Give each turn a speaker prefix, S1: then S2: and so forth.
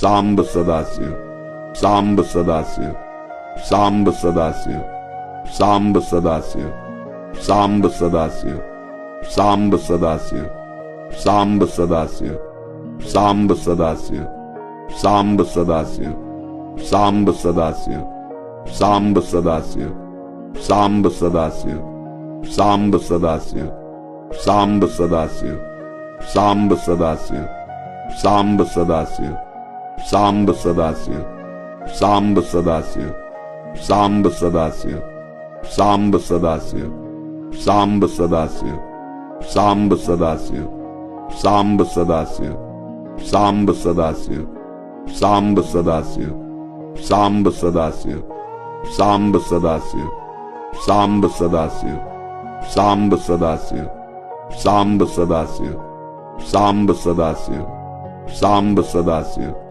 S1: Samba Sadashiv Samba Sadashiv Samba Sadashiv Samba Sadashiv Samba Sadashiv Samba Sadashiv Samba Sadashiv Samba Sadashiv Samba Sadashiv Samba Sadashiv Samba Sadashiv Samba Sadashiv Samba Sadashiv Samba Sadashiv Samba Sadashiv Samba Sadashiv Samba Sadashiv Samba Sadashiv Samba Sadashiv Samba Sadashiv Samba Sadashiv Samba Sadashiv Samba Sadashiv Samba Sadashiv Samba Sadashiv Samba Sadashiv Samba Sadashiv Samba Sadashiv Samba Sadashiv Samba Sadashiv Samba Sadashiv Samba Sadashiv